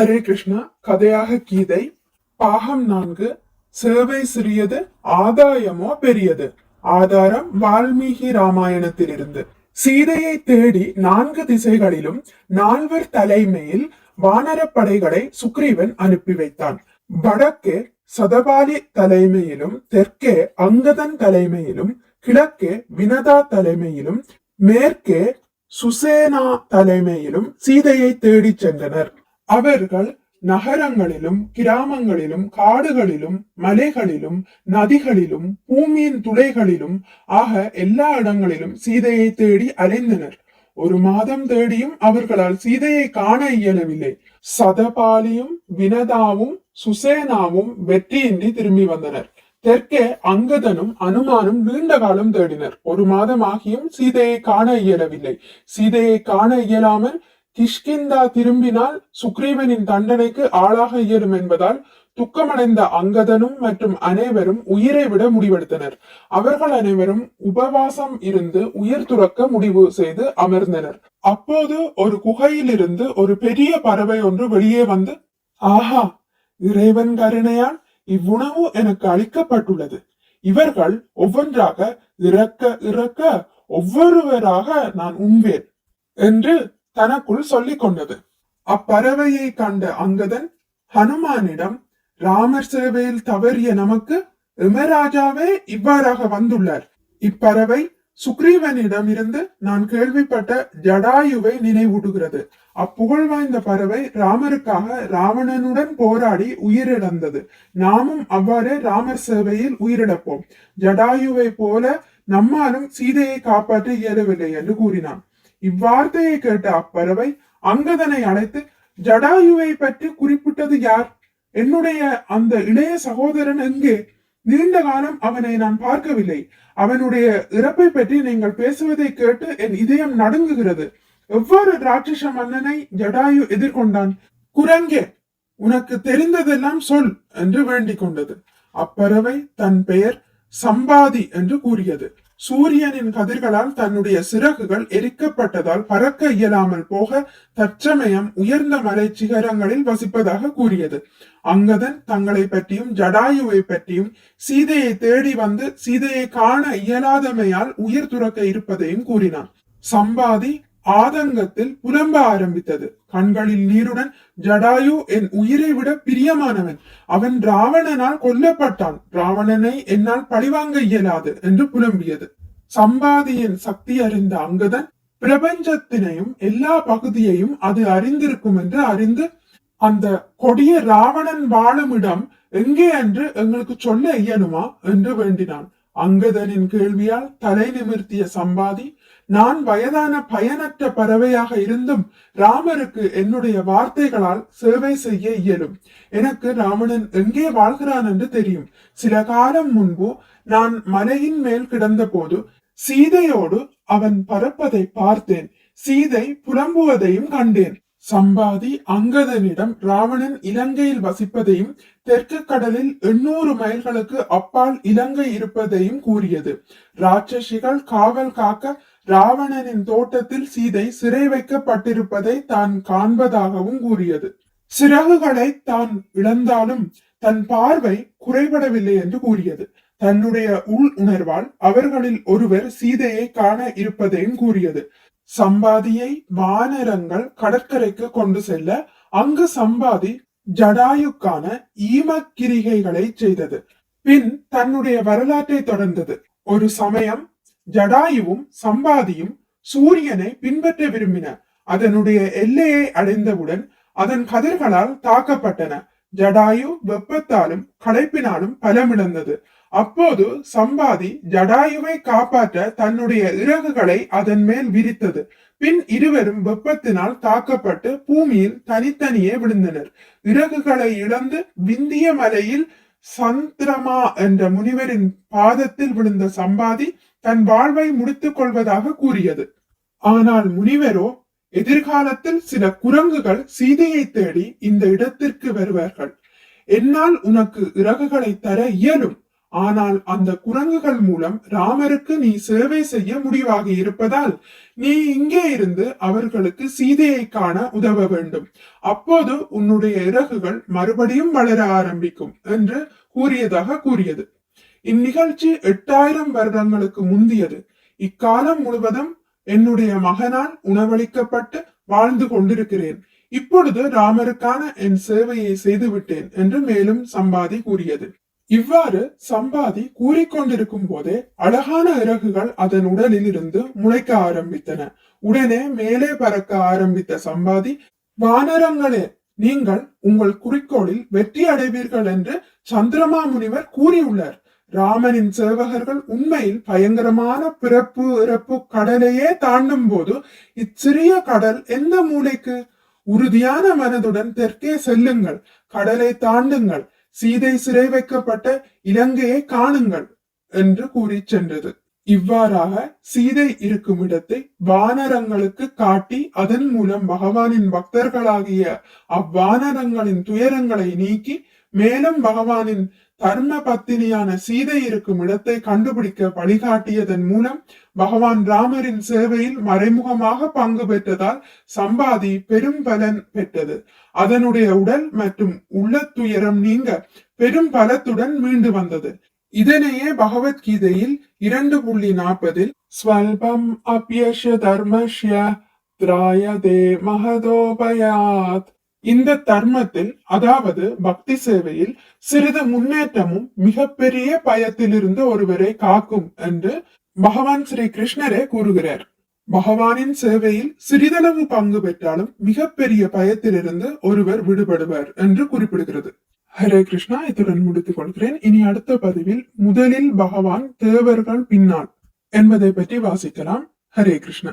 ஹரே கிருஷ்ணா கதையாக கீதை பாகம் நான்கு சேவை சிறியது ஆதாயமோ பெரியது. ஆதாரம் வால்மீகி ராமாயணத்திலிருந்து. சீதையை தேடி நான்கு திசைகளிலும் நால்வர் தலைமையில் வானரப்படைகளை சுக்ரீவன் அனுப்பி வைத்தான். வடக்கே சதபாலி தலைமையிலும் தெற்கே அங்கதன் தலைமையிலும் கிழக்கே வினதா தலைமையிலும் மேற்கே சுசேனா தலைமையிலும் சீதையை தேடிச் சென்றனர். அவர்கள் நகரங்களிலும் கிராமங்களிலும் காடுகளிலும் மலைகளிலும் நதிகளிலும் பூமியின் துளைகளிலும் ஆக எல்லா இடங்களிலும் சீதையை தேடி அலைந்தனர். ஒரு மாதம் தேடியும் அவர்களால் சீதையை காண இயலவில்லை. சதபாலியும் வினதாவும் சுசேனாவும் வெற்றியின்றி திரும்பி வந்தனர். தெற்கே அங்கதனும் அனுமானும் நீண்ட காலம் தேடினர். ஒரு மாதம் ஆகியும் சீதையை காண இயலவில்லை. சீதையை காண இயலாமல் கிஷ்கிந்தா திரும்பினால் சுக்ரீவனின் தண்டனைக்கு ஆளாக இயலும் என்பதால் துக்கமடைந்த அங்கதனும் மற்றும் அனைவரும் உயிரை விட முடிவெடுத்தனர். அவர்கள் அனைவரும் உபவாசம் இருந்து உயிர் துறக்க முடிவு செய்து அமர்ந்தனர். அப்போது ஒரு குகையிலிருந்து ஒரு பெரிய பறவை ஒன்று வெளியே வந்து ஆஹா இறைவன் கருணையால் இவ்வுணவு எனக்கு அளிக்கப்பட்டுள்ளது. இவர்கள் ஒவ்வொன்றாக இறக்க இறக்க ஒவ்வொருவராக நான் உண்பேன் என்று தனக்குள் சொல்லிக் கொண்டது அப்பறவையை கண்ட அங்கதன் ஹனுமானிடம் ராமர் சேவையில் தவறிய நமக்கு இமராஜாவே இவ்வாறாக வந்துள்ளார். இப்பறவை சுக்ரீவனிடம் இருந்து நான் கேள்விப்பட்ட ஜடாயுவை நினைவூட்டுகிறது. அப்புகழ் வாய்ந்த பறவை ராமருக்காக ராவணனுடன் போராடி உயிரிழந்தது. நாமும் அவ்வாறே ராமர் சேவையில் உயிரிழப்போம். ஜடாயுவை போல நம்மாலும் சீதையை காப்பாற்ற இயலவில்லை என்று கூறினான். இவ்வார்த்தையை கேட்ட அப்பறவை அங்கதனை அழைத்து ஜடாயுவை பற்றி குறிப்பிட்டது யார்? என்னுடைய அந்த இளைய சகோதரன் எங்கே? நீண்ட காலம் அவனை நான் பார்க்கவில்லை. அவனுடைய இறப்பை பற்றி நீங்கள் பேசுவதை கேட்டு என் இதயம் நடுங்குகிறது. எவ்வாறு ராட்சச மன்னனை ஜடாயு எதிர்கொண்டான்? குரங்கே உனக்கு தெரிந்ததெல்லாம் சொல் என்று வேண்டிக் கொண்டது. அப்பறவை தன் பெயர் சம்பாதி என்று கூறியது. சூரியனின் கதிர்களால் தன்னுடைய சிறகுகள் எரிக்கப்பட்டதால் பறக்க இயலாமல் போக தற்சமயம் உயர்ந்த மலை சிகரங்களில் வசிப்பதாக கூறியது. அங்கதன் தங்களை பற்றியும் ஜடாயுவை பற்றியும் சீதையை தேடி வந்து சீதையை காண இயலாதமையால் உயிர் துறக்க இருப்பதையும் கூறினான். சம்பாதி ஆதங்கத்தில் புலம்ப ஆரம்பித்தது. கண்களில் நீருடன் ஜடாயு என் உயிரை விட பிரியமானவன். அவன் ராவணனால் கொல்லப்பட்டான். ராவணனை என்னால் பழிவாங்க இயலாது என்று புலம்பியது. சம்பாதியின் சக்தி அறிந்த அங்கதன் பிரபஞ்சத்தினையும் எல்லா பகுதியையும் அது அறிந்திருக்கும் என்று அறிந்து அந்த கொடிய ராவணன் வாழுமிடம் எங்கே என்று எங்களுக்கு சொல்ல இயலுமா? என்று வேண்டினான். அங்கதனின் கேள்வியால் தலை நிமிர்த்திய சம்பாதி நான் வயதான பயனற்ற பறவையாக இருந்தும் ராமருக்கு என்னுடைய வார்த்தைகளால் சேவை செய்ய இயலும். எனக்கு ராவணன் எங்கே வாழ்கிறான் என்று தெரியும். சில காலம் முன்பு நான் மலையின் மேல் கிடந்த போது சீதையோடு அவன் பறப்பதை பார்த்தேன். சீதை புலம்புவதையும் கண்டேன். சம்பாதி அங்கதனிடம் ராவணன் இலங்கையில் வசிப்பதையும் தெற்கு கடலில் எண்ணூறு மைல்களுக்கு அப்பால் இலங்கை இருப்பதையும் கூறியது. ராட்சசிகள் காவல் காக்க ராவணனின் தோட்டத்தில் சீதை சிறை வைக்கப்பட்டிருப்பதை தான் காண்பதாகவும் கூறியது. சிறகுகளை தான் இழந்தாலும் தன் பார்வை குறைபடவில்லை என்று கூறியது. தன்னுடைய உள் உணர்வால் அவர்களில் ஒருவர் சீதையை காண இருப்பதையும் கூறியது. சம்பாதியை வானரங்கள் கடற்கரைக்கு கொண்டு செல்ல அங்கு சம்பாதி ஜடாயுக்கான ஈமக்கிரிகைகளை செய்தது. பின் தன்னுடைய வரலாற்றை தொடர்ந்தது. ஒரு சமயம் ஜடாயுவும் சம்பாதியும் சூரியனை பின்பற்ற விரும்பின. அதனுடைய எல்லையை அடைந்தவுடன் அதன் கதிர்களால் தாக்கப்பட்டன. ஜடாயு வெப்பத்தாலும் களைப்பினாலும் பலமிழந்தது. அப்போது சம்பாதி ஜடாயுவை காப்பாற்ற தன்னுடைய இறகுகளை அதன் மேல் விரித்தது. பின் இருவரும் வெப்பத்தினால் தாக்கப்பட்டு பூமியில் தனித்தனியே விழுந்தனர். இறகுகளை இழந்து விந்திய மலையில் சந்திரமா என்ற முனிவரின் பாதத்தில் விழுந்த சம்பாதி தன் வாழ்வை முடித்துக் கொள்வதாக கூறியது. ஆனால் முனிவரோ எதிர்காலத்தில் சில குரங்குகள் சீதையை தேடி இந்த இடத்திற்கு வருவார்கள். என்னால் உனக்கு இறகுகளை தர இயலும். ஆனால் அந்த குரங்குகள் மூலம் ராமருக்கு நீ சேவை செய்ய முடிவாகி இருப்பதால் நீ இங்கே இருந்து அவர்களுக்கு சீதையை காண உதவ வேண்டும். அப்போது உன்னுடைய இறகுகள் மறுபடியும் வளர ஆரம்பிக்கும் என்று கூறியதாக கூறியது. இந்நிகழ்ச்சி எட்டாயிரம் வருடங்களுக்கு முந்தியது. இக்காலம் முழுவதும் என்னுடைய மகனால் உணவளிக்கப்பட்டு வாழ்ந்து கொண்டிருக்கிறேன். இப்பொழுது ராமருக்கான என் சேவையை செய்துவிட்டேன் என்று மேலும் சம்பாதி கூறியது. இவ்வாறு சம்பாதி கூறிக்கொண்டிருக்கும் போதே அழகான இறகுகள் அதன் உடலில் இருந்து முளைக்க ஆரம்பித்தன. உடனே மேலே பறக்க ஆரம்பித்த சம்பாதி வானரங்களே நீங்கள் உங்கள் குறிக்கோளில் வெற்றி அடைவீர்கள் என்று சந்திரமா முனிவர் கூறியுள்ளார். ராமனின் சேவகர்கள் உண்மையில் பயங்கரமான பிறப்பு இறப்பு கடலையே தாண்டும் போது இச்சிறிய கடல் எந்த மூளைக்கு உறுதியான மனதுடன் தெற்கே செல்லுங்கள் கடலை தாண்டுங்கள் சீதை சிறை வைக்கப்பட்ட இலங்கையை காணுங்கள் என்று கூறி சென்றது. இவ்வாறாக சீதை இருக்கும் இடத்தை வானரங்களுக்கு காட்டி அதன் மூலம் பகவானின் பக்தர்களாகிய அவ்வானரங்களின் துயரங்களை நீக்கி மேலும் பகவானின் தர்ம பத்தினியான சீதை இருக்கும் இடத்தை கண்டுபிடிக்க வழிகாட்டியதன் மூலம் பகவான் ராமரின் சேவையில் மறைமுகமாக பங்கு பெற்றதால் சம்பாதி பெரும் பலன் பெற்றது. அதனுடைய உடல் மற்றும் உள்ள துயரம் நீங்க பெரும் பலத்துடன் மீண்டு வந்தது. இதனையே பகவத்கீதையில் இரண்டு புள்ளி நாற்பதில் ஸ்வல்பம் அப்யஷ தர்மஷ்ய திராயதே மகதோபயாத் இந்த தர்மத்தில் அதாவது பக்தி சேவையில் சிறிது முன்னேற்றமும் மிகப்பெரிய பயத்திலிருந்து ஒருவரை காக்கும் என்று பகவான் ஸ்ரீ கிருஷ்ணரே கூறுகிறார். பகவானின் சேவையில் சிறிதளவு பங்கு பெற்றாலும் மிகப்பெரிய பயத்திலிருந்து ஒருவர் விடுபடுவார் என்று குறிப்பிடுகிறது. ஹரே கிருஷ்ணா இத்துடன் முடித்துக் கொள்கிறேன். இனி அடுத்த பதிவில் முதலில் பகவான் தேவர்கள் பின்னால் என்பதை பற்றி வாசிக்கலாம். ஹரே கிருஷ்ணா.